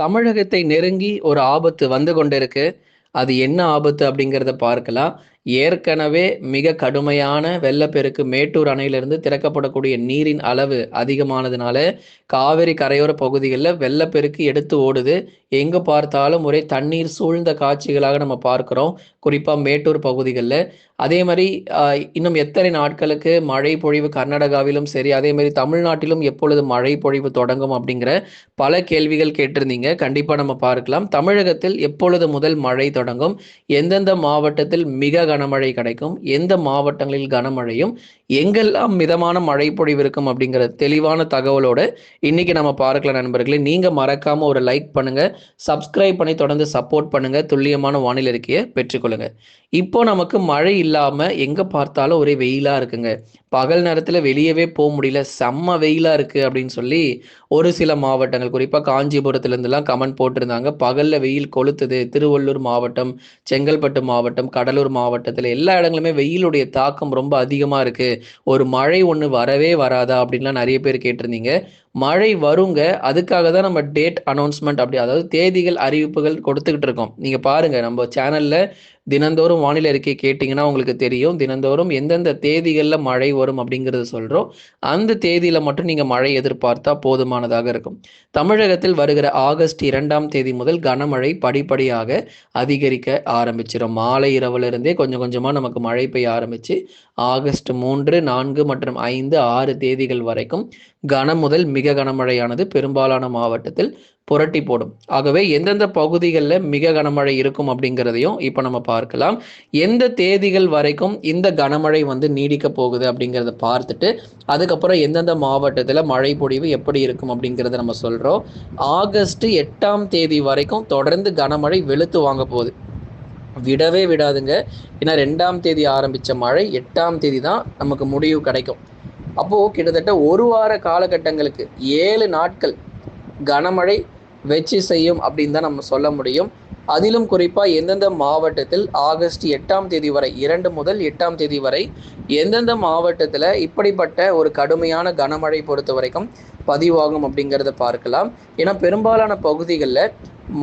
தமிழகத்தை நெருங்கி ஒரு ஆபத்து வந்து கொண்டிருக்கு. அது என்ன ஆபத்து அப்படிங்கிறத பார்க்கலாம். ஏற்கனவே மிக கடுமையான வெள்ளப்பெருக்கு மேட்டூர் அணையிலிருந்து திறக்கப்படக்கூடிய நீரின் அளவு அதிகமானதுனால, காவிரி கரையோர பகுதிகளில் வெள்ளப்பெருக்கு எடுத்து ஓடுது. எங்கே பார்த்தாலும் ஒரே தண்ணீர் சூழ்ந்த காட்சிகளாக நம்ம பார்க்குறோம் குறிப்பாக மேட்டூர் பகுதிகளில் அதே மாதிரி இன்னும் எத்தனை நாட்களுக்கு மழை பொழிவு கர்நாடகாவிலும் சரி, அதே மாதிரி தமிழ்நாட்டிலும் எப்பொழுது மழை பொழிவு தொடங்கும் அப்படிங்கிற பல கேள்விகள் கேட்டிருந்தீங்க. கண்டிப்பாக நம்ம பார்க்கலாம். தமிழகத்தில் எப்பொழுது முதல் மழை தொடங்கும்? எந்தெந்த மாவட்டத்தில் மிக கனமழை கிடைக்கும்? எந்த மாவட்டங்களில் கனமழையும், எங்கெல்லாம் மிதமான மழை பொழிவு இருக்கும் அப்படிங்கிற தெளிவான தகவலோட இன்னைக்கு நம்ம பார்க்கலாம் நண்பர்களே. நீங்க மறக்காம ஒரு லைக் பண்ணுங்க. சப்ஸ்கிரைப் பண்ணி தொடர்ந்து சப்போர்ட் பண்ணுங்க. துல்லியமான வானிலை இருக்கையை பெற்றுக்கொள்ளுங்க. இப்போ நமக்கு மழை இல்லாம எங்க பார்த்தாலும் ஒரே வெயிலா இருக்குங்க. பகல் நேரத்துல வெளியவே போக முடியல. செம்ம வெயிலா இருக்கு அப்படின்னு சொல்லி ஒரு சில மாவட்டங்கள், குறிப்பா காஞ்சிபுரத்திலிருந்துலாம் கமெண்ட் போட்டிருந்தாங்க. பகல்ல வெயில் கொளுத்துது. திருவள்ளூர் மாவட்டம், செங்கல்பட்டு மாவட்டம், கடலூர் மாவட்டம் மாவட்டத்துல எல்லா இடங்களுமே வெயிலுடைய தாக்கம் ரொம்ப அதிகமா இருக்கு. ஒரு மழை ஒன்று வரவே வராதா? அப்படின்லாம் நிறைய பேர் கேட்டிருந்தீங்க. மழை வருங்க. அதுக்காக தான் நம்ம டேட் அனௌன்ஸ்மெண்ட் அப்படி அதாவது தேதிகள் அறிவிப்புகள் கொடுத்துக்கிட்டு இருக்கோம். நீங்க பாருங்க நம்ம சேனல்ல தினந்தோறும் வானிலை அறிக்கை கேட்டிங்கன்னா உங்களுக்கு தெரியும். தினந்தோறும் எந்தெந்த தேதிகளில் மழை வரும் அப்படிங்கிறத சொல்கிறோம் அந்த தேதியில் மட்டும் நீங்கள் மழை எதிர்பார்த்தா போதுமானதாக இருக்கும். தமிழகத்தில் வருகிற ஆகஸ்ட் இரண்டாம் தேதி முதல் கனமழை படிப்படியாக அதிகரிக்க ஆரம்பிச்சிடும் மாலை இரவுலேருந்தே கொஞ்சம் கொஞ்சமாக நமக்கு மழை பெய்ய ஆரம்பிச்சு, ஆகஸ்ட் 3, 4 மற்றும் 5, 6 தேதிகள் வரைக்கும் கன முதல் மிக கனமழையானது பெரும்பாலான மாவட்டத்தில் புரட்டி போடும். ஆகவே எந்தெந்த பகுதிகளில் மிக கனமழை இருக்கும் அப்படிங்கிறதையும் இப்போ நம்ம பார்க்கலாம். எந்த தேதிகள் வரைக்கும் இந்த கனமழை வந்து நீடிக்கப் போகுது அப்படிங்கிறத பார்த்துட்டு, அதுக்கப்புறம் எந்தெந்த மாவட்டத்தில் மழை பொழிவு எப்படி இருக்கும் அப்படிங்கிறத நம்ம சொல்கிறோம் ஆகஸ்ட் எட்டாம் தேதி வரைக்கும் தொடர்ந்து கனமழை வெளுத்து வாங்க போகுது. விடவே விடாதுங்க. ஏன்னா ரெண்டாம் தேதி ஆரம்பித்த மழை எட்டாம் தேதி தான் நமக்கு முடிவு கிடைக்கும். அப்போது கிட்டத்தட்ட ஒரு வார காலகட்டங்களுக்கு ஏழு நாட்கள் கனமழை வெற்றி செய்யும் அப்படின்னு தான் நம்ம சொல்ல முடியும். அதிலும் குறிப்பாக எந்தெந்த மாவட்டத்தில் ஆகஸ்ட் எட்டாம் தேதி வரை இரண்டு முதல் எட்டாம் தேதி வரை எந்தெந்த மாவட்டத்தில் இப்படிப்பட்ட ஒரு கடுமையான கனமழை பொறுத்த வரைக்கும் பதிவாகும் அப்படிங்கிறத பார்க்கலாம். ஏன்னா பெரும்பாலான பகுதிகளில்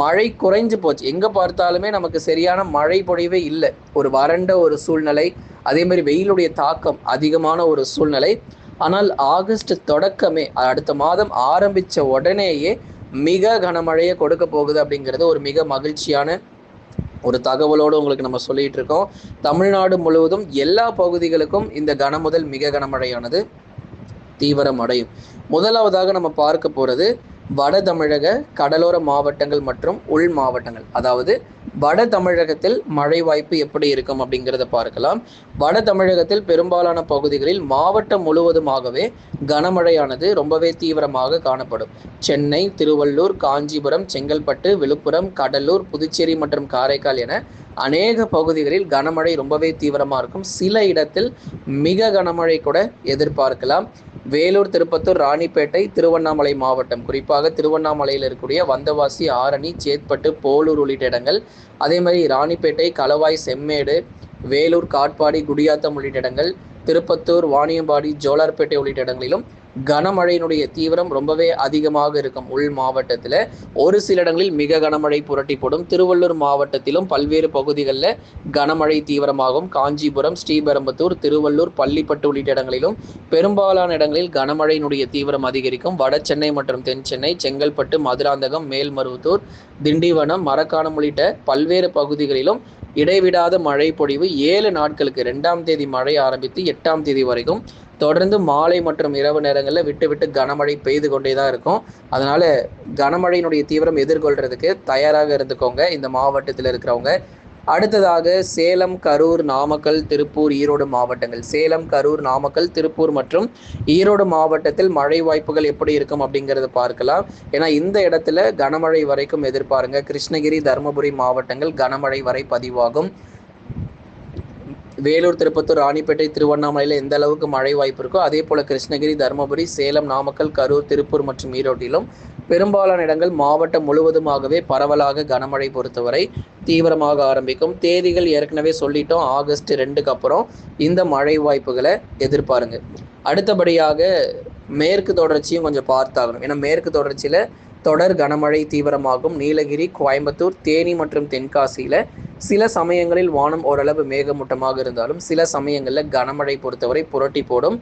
மழை குறைஞ்சு போச்சு. எங்கே பார்த்தாலுமே நமக்கு சரியான மழை பொழிவே இல்லை ஒரு வறண்ட ஒரு சூழ்நிலை. அதே மாதிரி வெயிலுடைய தாக்கம் அதிகமான ஒரு சூழ்நிலை. ஆனால் ஆகஸ்ட் தொடக்கமே அடுத்த மாதம் ஆரம்பிச்ச உடனேயே மிக கனமழையை கொடுக்க போகுது அப்படிங்கிறது ஒரு மிக மகிழ்ச்சியான ஒரு தகவலோடு உங்களுக்கு நம்ம சொல்லிட்டு இருக்கோம். தமிழ்நாடு முழுவதும் எல்லா பகுதிகளுக்கும் இந்த கன முதல் மிக கனமழையானது தீவிரம் அடையும். முதலாவதாக நம்ம பார்க்க போகிறது வட தமிழக கடலோர மாவட்டங்கள் மற்றும் உள் மாவட்டங்கள். அதாவது வட தமிழகத்தில் மழை வாய்ப்பு எப்படி இருக்கும் அப்படிங்கிறத பார்க்கலாம். வட தமிழகத்தில் பெரும்பாலான பகுதிகளில் மாவட்டம் முழுவதுமாகவே கனமழையானது ரொம்பவே தீவிரமாக காணப்படும். சென்னை, திருவள்ளூர், காஞ்சிபுரம், செங்கல்பட்டு, விழுப்புரம், கடலூர், புதுச்சேரி மற்றும் காரைக்கால் என அநேக பகுதிகளில் கனமழை ரொம்பவே தீவிரமாக இருக்கும். சில இடத்தில் மிக கனமழை கூட எதிர்பார்க்கலாம். வேலூர், திருப்பத்தூர், ராணிப்பேட்டை, திருவண்ணாமலை மாவட்டம் குறிப்பாக திருவண்ணாமலையில் இருக்கக்கூடிய வந்தவாசி, ஆரணி, சேத்பட்டு, போலூர் உள்ளிட்ட இடங்கள். அதே மாதிரி ராணிப்பேட்டை, கலவாய், செம்மேடு, வேலூர், காட்பாடி, குடியாத்தம் உள்ளிட்ட இடங்கள். திருப்பத்தூர், வாணியம்பாடி, ஜோலார்பேட்டை உள்ளிட்ட இடங்களிலும் கனமழையினுடைய தீவிரம் ரொம்பவே அதிகமாக இருக்கும். உள் மாவட்டத்தில் ஒரு சில இடங்களில் மிக கனமழை புரட்டி போடும். திருவள்ளூர் மாவட்டத்திலும் பல்வேறு பகுதிகளில் கனமழை தீவிரமாகும். காஞ்சிபுரம், ஸ்ரீபெரும்புத்தூர் திருவள்ளூர், பள்ளிப்பட்டு உள்ளிட்ட இடங்களிலும் பெரும்பாலான இடங்களில் கனமழையினுடைய தீவிரம் அதிகரிக்கும். வட சென்னை மற்றும் தென் சென்னை, செங்கல்பட்டு, மதுராந்தகம், மேல்மருவத்தூர், திண்டிவனம், மரக்காணம் உள்ளிட்ட பல்வேறு பகுதிகளிலும் இடைவிடாத மழை பொழிவு ஏழு நாட்களுக்கு ரெண்டாம் தேதி மழை ஆரம்பித்து எட்டாம் தேதி வரைக்கும் தொடர்ந்து மாலை மற்றும் இரவு நேரங்களில் விட்டு விட்டு கனமழை பெய்து கொண்டே தான் இருக்கும். அதனால கனமழையினுடைய தீவிரம் எதிர்கொள்றதுக்கு தயாராக இருந்துக்கோங்க இந்த மாவட்டத்தில் இருக்கிறவங்க. அடுத்ததாக சேலம், கரூர், நாமக்கல், திருப்பூர், ஈரோடு மாவட்டங்கள். சேலம், கரூர், நாமக்கல், திருப்பூர் மற்றும் ஈரோடு மாவட்டத்தில் மழை வாய்ப்புகள் எப்படி இருக்கும் அப்படிங்கிறத பார்க்கலாம். ஏன்னா இந்த இடத்துல கனமழை வரைக்கும் எதிர்பாருங்க. கிருஷ்ணகிரி, தருமபுரி மாவட்டங்கள் கனமழை வரை பதிவாகும். வேலூர், திருப்பத்தூர், ராணிப்பேட்டை, திருவண்ணாமலையில் எந்த அளவுக்கு மழை வாய்ப்பு இருக்கோ, அதே போல் கிருஷ்ணகிரி, தர்மபுரி, சேலம், நாமக்கல், கரூர், திருப்பூர் மற்றும் ஈரோட்டிலும் பெரும்பாலான இடங்கள் மாவட்டம் முழுவதுமாகவே பரவலாக கனமழை பொறுத்தவரை தீவிரமாக ஆரம்பிக்கும். தேதிகள் ஏற்கனவே சொல்லிட்டோம். ஆகஸ்ட் ரெண்டுக்கு அப்புறம் இந்த மழை வாய்ப்புகளை எதிர்பாருங்க. அடுத்தபடியாக மேற்கு தொடர்ச்சியும் கொஞ்சம் பார்த்தாகணும். ஏன்னா மேற்கு தொடர்ச்சியில் தொடர் கனமழை தீவிரமாகும். நீலகிரி கோயம்புத்தூர் தேனி மற்றும் தென்காசியில் சில சமயங்களில் வானம் ஓரளவு மேகமூட்டமாக இருந்தாலும் சில சமயங்களில் கனமழை பொறுத்தவரை புரட்டி போடும்.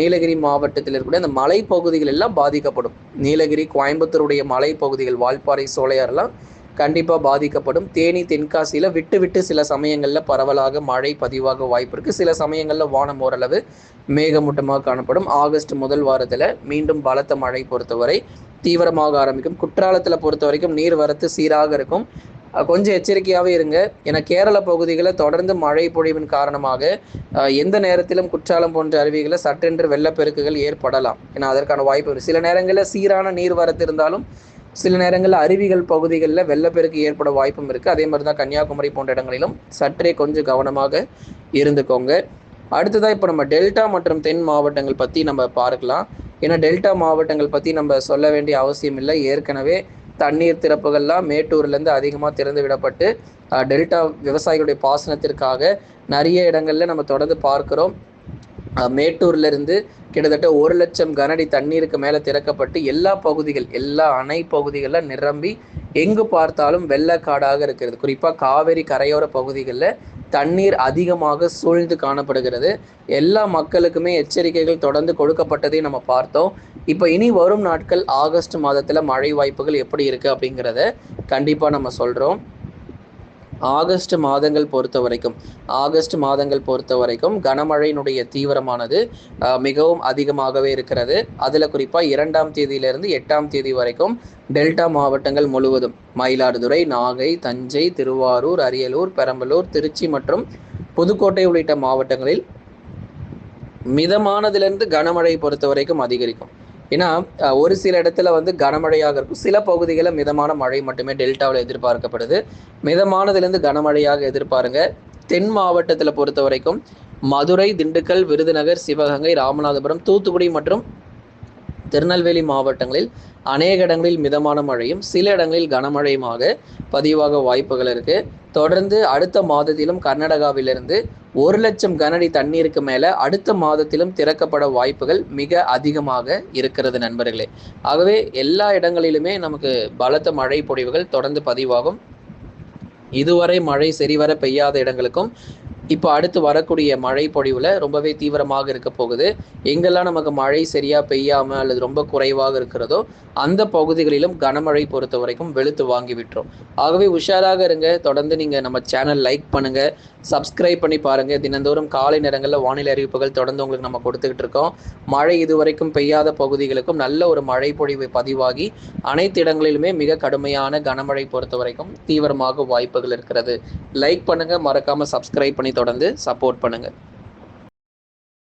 நீலகிரி மாவட்டத்தில் இருக்கக்கூடிய அந்த மலைப்பகுதிகள் எல்லாம் பாதிக்கப்படும். நீலகிரி கோயம்புத்தூருடைய மலைப்பகுதிகள் வால்பாறை சோலையாரெல்லாம் கண்டிப்பாக பாதிக்கப்படும். தேனி தென்காசியில் விட்டு விட்டு சில சமயங்களில் பரவலாக மழை பதிவாக வாய்ப்பு இருக்குது சில சமயங்களில் வானம் ஓரளவு மேகமூட்டமாக காணப்படும். ஆகஸ்ட் முதல் வாரத்தில் மீண்டும் பலத்த மழை பொறுத்தவரை தீவிரமாக ஆரம்பிக்கும். குற்றாலத்தில் பொறுத்த வரைக்கும் நீர் வரத்து சீராக இருக்கும். கொஞ்சம் எச்சரிக்கையாகவே இருங்க. ஏன்னா கேரள பகுதிகளில் தொடர்ந்து மழை பொழிவின் காரணமாக எந்த நேரத்திலும் குற்றாலம் போன்ற அருவிகளை சட்டென்று வெள்ளப்பெருக்குகள் ஏற்படலாம். ஏன்னா அதற்கான வாய்ப்பு சில நேரங்களில் சீரான நீர் வரத்து இருந்தாலும் சில நேரங்களில் அருவிகள் பகுதிகளில் வெள்ளப்பெருக்கு ஏற்பட வாய்ப்பும் இருக்குது அதே மாதிரி தான் கன்னியாகுமரி போன்ற இடங்களிலும் சற்றே கொஞ்சம் கவனமாக இருந்துக்கோங்க. அடுத்ததாக இப்போ நம்ம டெல்டா மற்றும் தென் மாவட்டங்கள் பற்றி நம்ம பார்க்கலாம். ஏன்னா டெல்டா மாவட்டங்கள் பற்றி நம்ம சொல்ல வேண்டிய அவசியம் இல்லை. ஏற்கனவே தண்ணீர் திறப்புகள்லாம் மேட்டூர்லேருந்து அதிகமாக திறந்து விடப்பட்டு டெல்டா விவசாயிகளுடைய பாசனத்திற்காக நிறைய இடங்களில் நம்ம தொடர்ந்து பார்க்குறோம். மேட்டூர்லேருந்து கிட்டத்தட்ட ஒரு லட்சம் கனடி தண்ணீருக்கு மேலே திறக்கப்பட்டு எல்லா பகுதிகள் எல்லா அணை பகுதிகளில் நிரம்பி எங்கு பார்த்தாலும் வெள்ளக்காடாக இருக்கிறது. குறிப்பாக காவேரி கரையோர பகுதிகளில் தண்ணீர் அதிகமாக சூழ்ந்து காணப்படுகிறது. எல்லா மக்களுக்குமே எச்சரிக்கைகள் தொடர்ந்து கொடுக்கப்பட்டதை நம்ம பார்த்தோம். இப்போ இனி வரும் நாட்கள் ஆகஸ்ட் மாதத்தில் மழை வாய்ப்புகள் எப்படி இருக்குது அப்படிங்கிறத கண்டிப்பாக நம்ம சொல்கிறோம் ஆகஸ்ட் மாதங்கள் பொறுத்த வரைக்கும் ஆகஸ்ட் மாதங்கள் பொறுத்த வரைக்கும் கனமழையினுடைய தீவிரமானது மிகவும் அதிகமாகவே இருக்கிறது. அதில் குறிப்பாக இரண்டாம் தேதியிலிருந்து எட்டாம் தேதி வரைக்கும் டெல்டா மாவட்டங்கள் முழுவதும் மயிலாடுதுறை நாகை தஞ்சை திருவாரூர் அரியலூர் பெரம்பலூர் திருச்சி மற்றும் புதுக்கோட்டை உள்ளிட்ட மாவட்டங்களில் மிதமானதிலிருந்து கனமழை பொறுத்த வரைக்கும் அதிகரிக்கும். ஏன்னா ஒரு சில இடத்துல வந்து கனமழையாக இருக்கும். சில பகுதிகளில் மிதமான மழை மட்டுமே டெல்டாவில் எதிர்பார்க்கப்படுது. மிதமானதுலேருந்து கனமழையாக எதிர்பாருங்க. தென் மாவட்டத்தில் பொறுத்த வரைக்கும் மதுரை திண்டுக்கல் விருதுநகர் சிவகங்கை ராமநாதபுரம் தூத்துக்குடி மற்றும் திருநெல்வேலி மாவட்டங்களில் அநேக இடங்களில் மிதமான மழையும் சில இடங்களில் கனமழையுமாக பதிவாக வாய்ப்புகள் இருக்கு. தொடர்ந்து அடுத்த மாதத்திலும் கர்நாடகாவிலிருந்து ஒரு லட்சம் கனடி தண்ணீருக்கு மேல அடுத்த மாதத்திலும் திறக்கப்பட வாய்ப்புகள் மிக அதிகமாக இருக்கிறது நண்பர்களே. ஆகவே எல்லா இடங்களிலுமே நமக்கு பலத்த மழை பொழிவுகள் தொடர்ந்து பதிவாகும். இதுவரை மழை சரிவர பெய்யாத இடங்களுக்கும் இப்போ அடுத்து வரக்கூடிய மழை பொழிவில் ரொம்பவே தீவிரமாக இருக்க போகுது. எங்கெல்லாம் நமக்கு மழை சரியாக பெய்யாமல் அல்லது ரொம்ப குறைவாக இருக்கிறதோ அந்த பகுதிகளிலும் கனமழை பொறுத்த வரைக்கும் வெளுத்து வாங்கி விட்டுரும். ஆகவே உஷாராக இருங்க. தொடர்ந்து நீங்கள் நம்ம சேனல் லைக் பண்ணுங்கள் சப்ஸ்கிரைப் பண்ணி பாருங்கள் தினந்தோறும் காலை நேரங்களில் வானிலை அறிவிப்புகள் தொடர்ந்து உங்களுக்கு நம்ம கொடுத்துக்கிட்டு இருக்கோம். மழை இதுவரைக்கும் பெய்யாத பகுதிகளுக்கும் நல்ல ஒரு மழை பொழிவு பதிவாகி அனைத்து இடங்களிலுமே மிக கடுமையான கனமழை பொறுத்த வரைக்கும் தீவிரமாக வாய்ப்புகள் இருக்கிறது. லைக் பண்ணுங்கள் மறக்காமல் சப்ஸ்கிரைப் பண்ணி தொடர்ந்து சப்போர்ட் பண்ணுங்கள்